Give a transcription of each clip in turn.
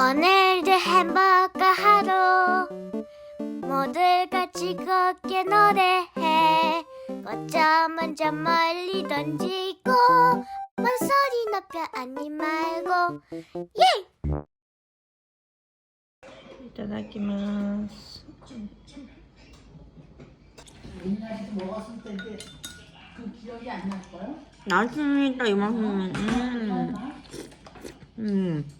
오늘도 햄버거 하루 모두 같이 걷게 노래해 꽃점 먼저 멀리 던지고 목소리 높여 아니 말고 예! 이따다키마스 옛날에 먹었을 때 이제 그 기억이 안 날걸? 나중에 이따 이만큼 음. 음.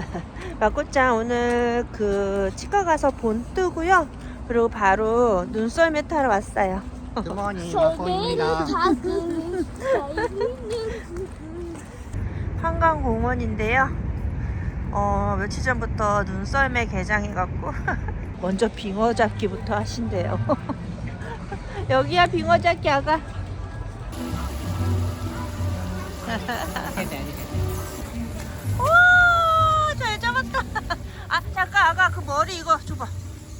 마코짱 오늘 그 치과 가서 본 뜨고요. 그리고 바로 눈썰매 타러 왔어요. 마코입니다. 한강공원인데요. 어, 며칠 전부터 눈썰매 개장해갖고 먼저 빙어 잡기부터 하신대요. 여기야 빙어 잡기 아가. 아 잠깐 아가 그 머리 이거 줘봐.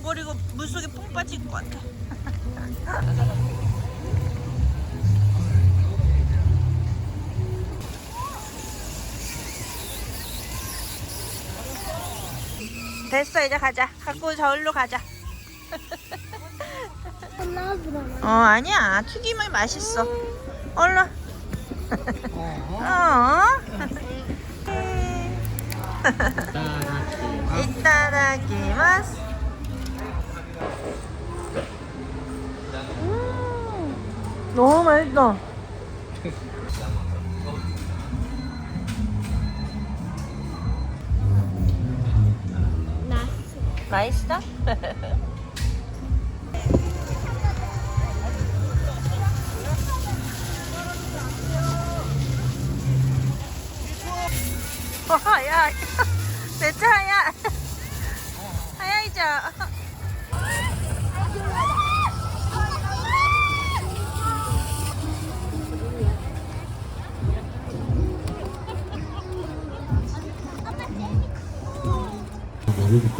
머리 이거 물속에 푹 빠질 것 같아. 됐어 이제 가자. 갖고 저울로 가자. 어 아니야 튀김이 맛있어. 얼른. 어. 이따다키마스. 음, 너무 맛있어. 맛있어? 어, 야,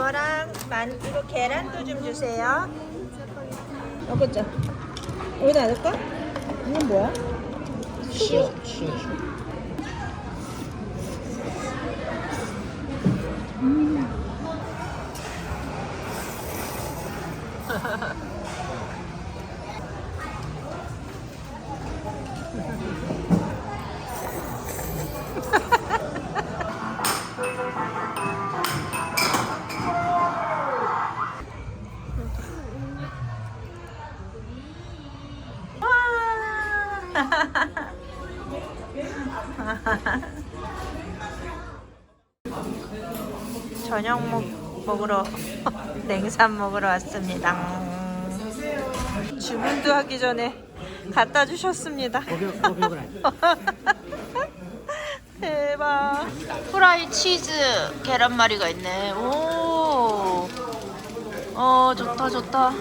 이거랑 만두로 계란도 좀 주세요. 여기죠. 여기다 넣을까? 이건 뭐야? 시오 시오. 저녁 먹, 먹으러 냉산 먹으러 왔습니다. 주문도 하기 전에 갖다 주셨습니다. 대박. 프라이 치즈 계란말이가 있네. 오. 어, 좋다, 좋다.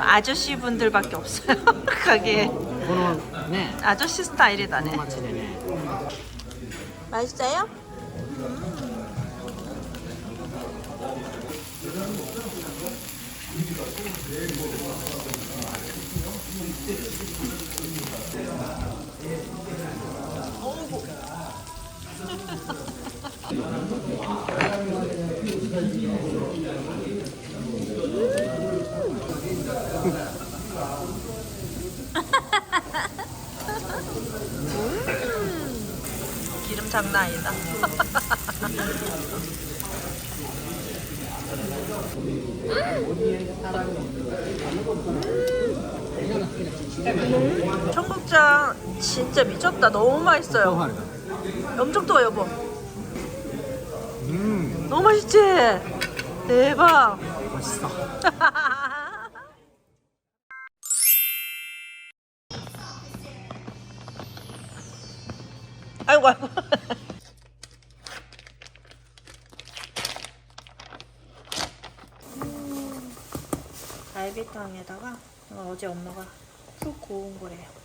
아저씨 분들밖에 없어요. 가게. 아저씨 스타일이다네. 맛있어요? 음. 기름 장난 아니다. 청국장 진짜 미쳤다. 너무 맛있어요. 엄청 뜨거 여보. 음, 너무 맛있지? 대박. 맛있어. 아이고 아이고. 갈비탕에다가 이거 어제 엄마가 푹 고운 거래요.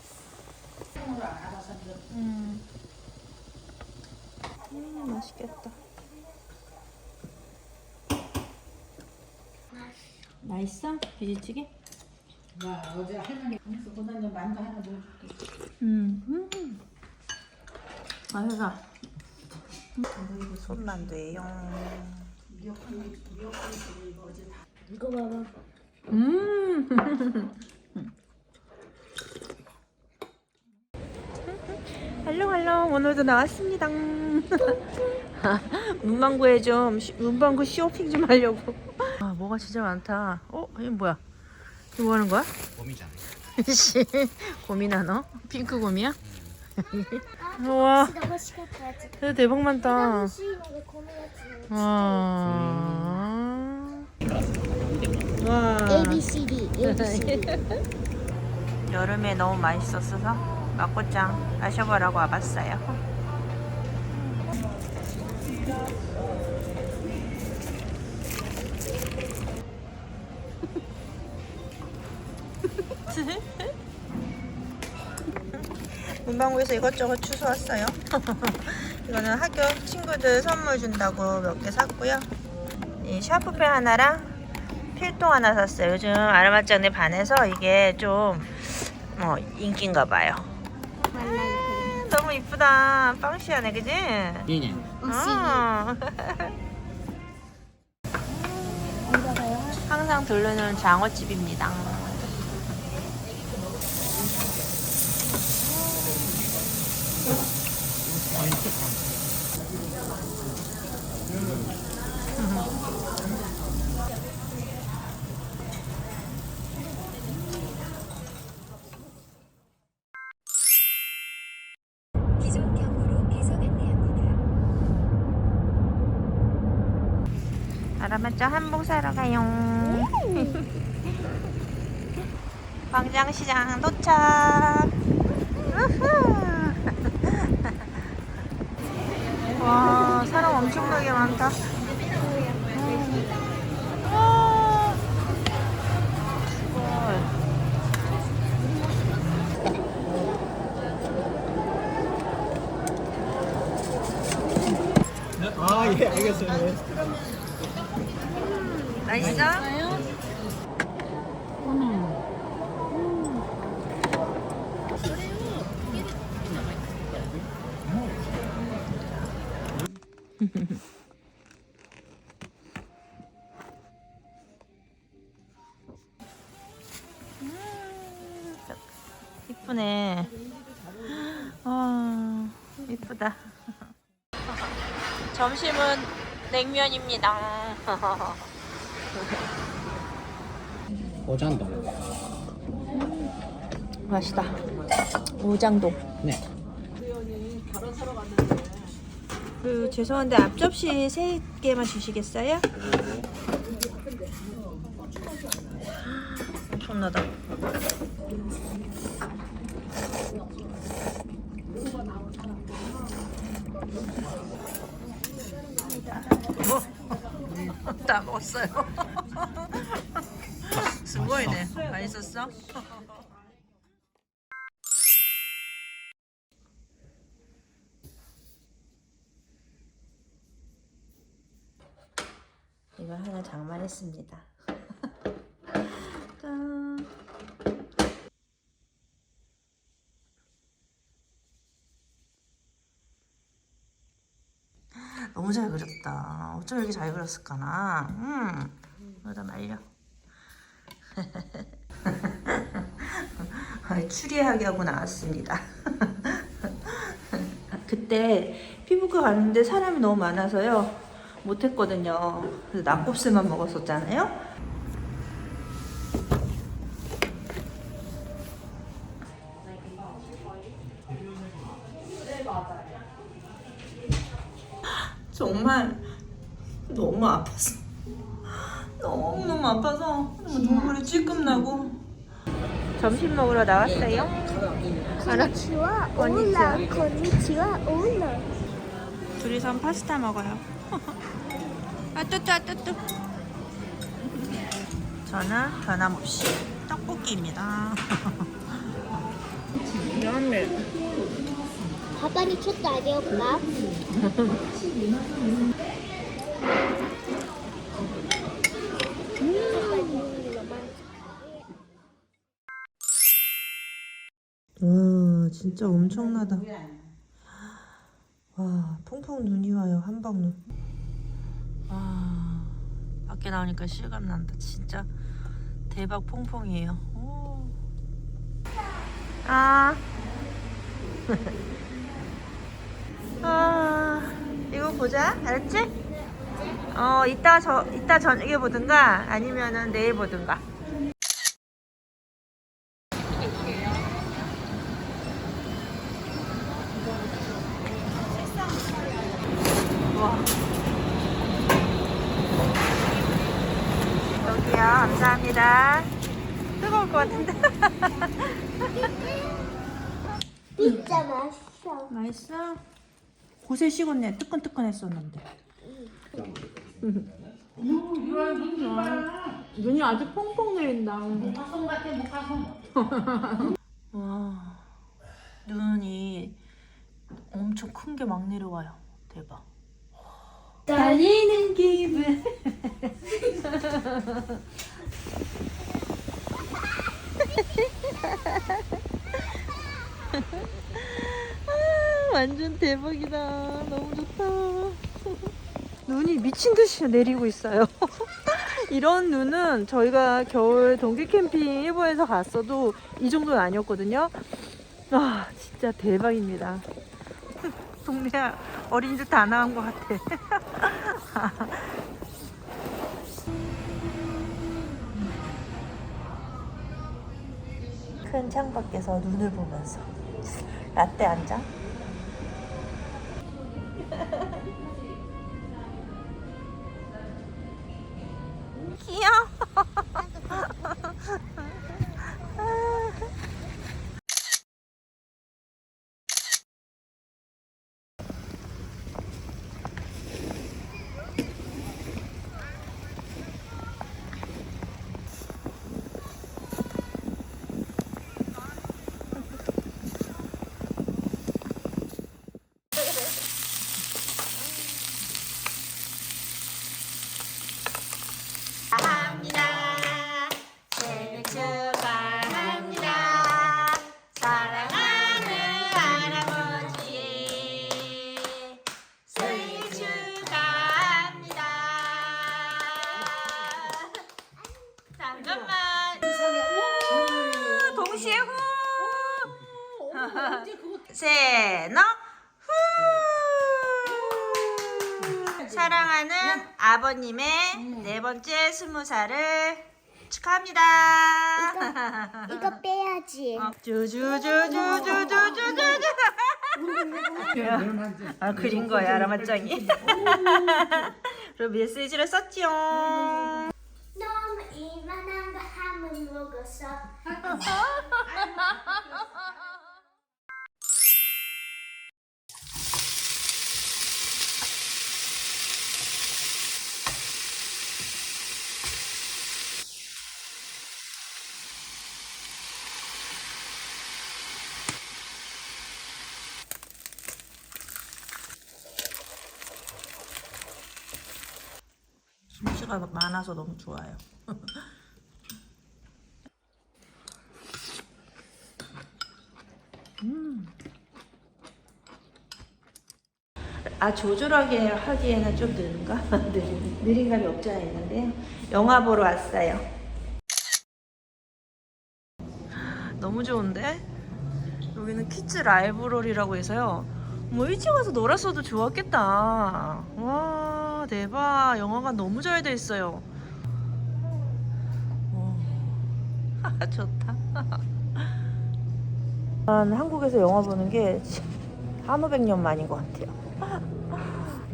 음. 음 맛있겠다. 맛있어? 돼지찌개? 와 어제 할머니 그래서 고단전 만두 하나 넣어줄게. 음. 음. 맛있어. 손만두예요. 이거 봐봐. 음. 할롱할롱 오늘도 나왔습니다. 문방구에 좀 시- 문방구 쇼핑 좀 하려고. 아 뭐가 진짜 많다. 어 이거 뭐야? 이거 뭐 하는 거야? 봄이잖아. 씨 고민하너? 핑크 곰이야? 우와 진짜 대박 많다. 와. 와. A B C D A B C D. 여름에 너무 맛있었어서 막고장 마셔보라고 와봤어요. 문방구에서 이것저것 주워 왔어요. 이거는 학교 친구들 선물 준다고 몇 개 샀고요. 이 샤프펜 하나랑 필통 하나 샀어요. 요즘 아르마장에 반해서 이게 좀뭐 인기인가 봐요. 음, 너무 이쁘다. 빵시하네, 그지? 얘네. 어. 항상 들르는 장어집입니다. 아라마짱 한복 사러 가요. 광장시장 도착. 와 사람 엄청나게 많다. 와. 헐. 아, 예, 알겠어요. 맛있어? 음, 이쁘네. 아, 이쁘다. 점심은 냉면입니다. 오잔도. 맛있다. 오장동. 네. 그 죄송한데 앞접시 세 개만 주시겠어요? 엄청나다. 어? 다 먹었어요. 수고이네. 맛있었어? 이거 하나 장만했습니다. 짠. 너무 잘 그렸다. 어쩜 이렇게 잘 그렸을까나. 음. 여기다 말려. 아, 추리하게 하고 나왔습니다. 그때 피부과 갔는데 사람이 너무 많아서요. 못했거든요. 그래서 낙곱새만 먹었었잖아요. 정말 너무 아팠어. 너무 너무 아파서 눈물이 찔끔 나고. 점심 먹으러 나왔어요. 건니치와 오라. 건니치와 오라. 둘이선 파스타 먹어요. 아뚜뚜 아뚜뚜. 저는 변함없이 떡볶이입니다. 미안해. 바다니 쳤다 아니었나? 와 진짜 엄청나다. 와 퐁퐁 눈이 와요 한방눈. 와 밖에 나오니까 실감 난다 진짜 대박 퐁퐁이에요. 오. 아. 아 이거 보자 알았지? 어 이따 저 이따 저녁에 보든가 아니면은 내일 보든가. 와. 여기요, 감사합니다. 뜨거울 것 같은데. 진짜 맛있어. 맛있어? 고세 식었네. 뜨끈뜨끈했었는데. 눈이 아주 펑펑 내린다. 와, 눈이 엄청 큰 게 막 내려와요. 대박. 달리는 기분. 아, 완전 대박이다. 너무 좋다. 눈이 미친 듯이 내리고 있어요. 이런 눈은 저희가 겨울 동계 캠핑 일본에서 갔어도 이 정도는 아니었거든요. 아, 진짜 대박입니다. 동네 어린이들 다 나온 것 같아. 큰 창밖에서 눈을 보면서 라떼 한 잔. 사랑하는 아버님의 네 번째 스무 살을 축하합니다. 이거 빼야지. 어, 쭈쭈쭈쭈쭈쭈쭈쭈. 아 그린 거야 라마짱이. 그리고 메시지를 썼지요. 너무 이만한 거 하면 먹었어. 김치가 많아서 너무 좋아요. 음. 아 조절하게 하기에는 좀 느린가? 느린, 느린 감이 없지 않아 있는데요. 영화 보러 왔어요. 너무 좋은데? 여기는 키즈 라이브러리라고 해서요. 뭐 일찍 와서 놀았어도 좋았겠다. 와 대박. 영화가 너무 잘 돼 있어요. 와, 좋다. 난 한국에서 영화 보는 게 한 오백 년 만인 것 같아요.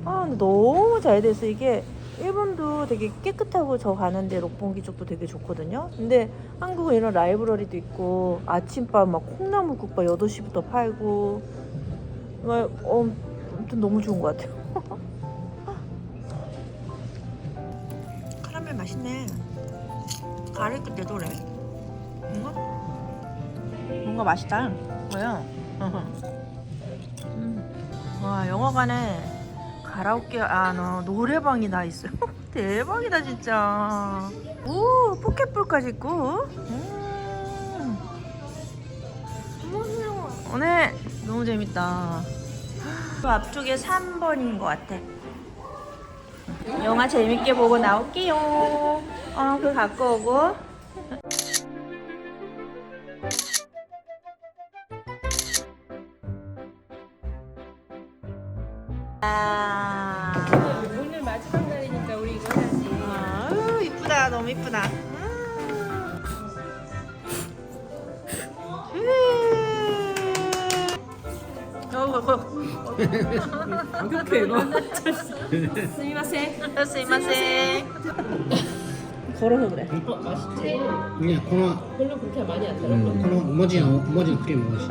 아 근데 너무 잘 돼서 이게 일본도 되게 깨끗하고 저 가는데 록봉기 쪽도 되게 좋거든요. 근데 한국은 이런 라이브러리도 있고 아침밥 막 콩나물국밥 8시부터 팔고 막 어, 아무튼 너무 좋은 것 같아요. 카라멜 맛있네. 가를 끝에 도래. 뭔가? 뭔가 맛있다. 뭐야? 음. 와 영화관에 가라오케 아 너 노래방이 다 있어요. 대박이다 진짜. 오 포켓볼까지 있고. 음. 오늘 너무 재밌다. 그 앞쪽에 3번인 것 같아. 영화 재밌게 보고 나올게요. 어, 그거 갖고 오고. 아. 오늘 마지막 날이니까 우리 이거 해야지. 아유, 이쁘다. 너무 이쁘다. 음. 어, 거, 거. 급해 이거. 스미마셍. すいません。 걸어서 그래. 맛있지. 그냥 코너 별로 그렇게 많이 안 달아. 음, 코너 우머지는 우머지는 크림 먹었어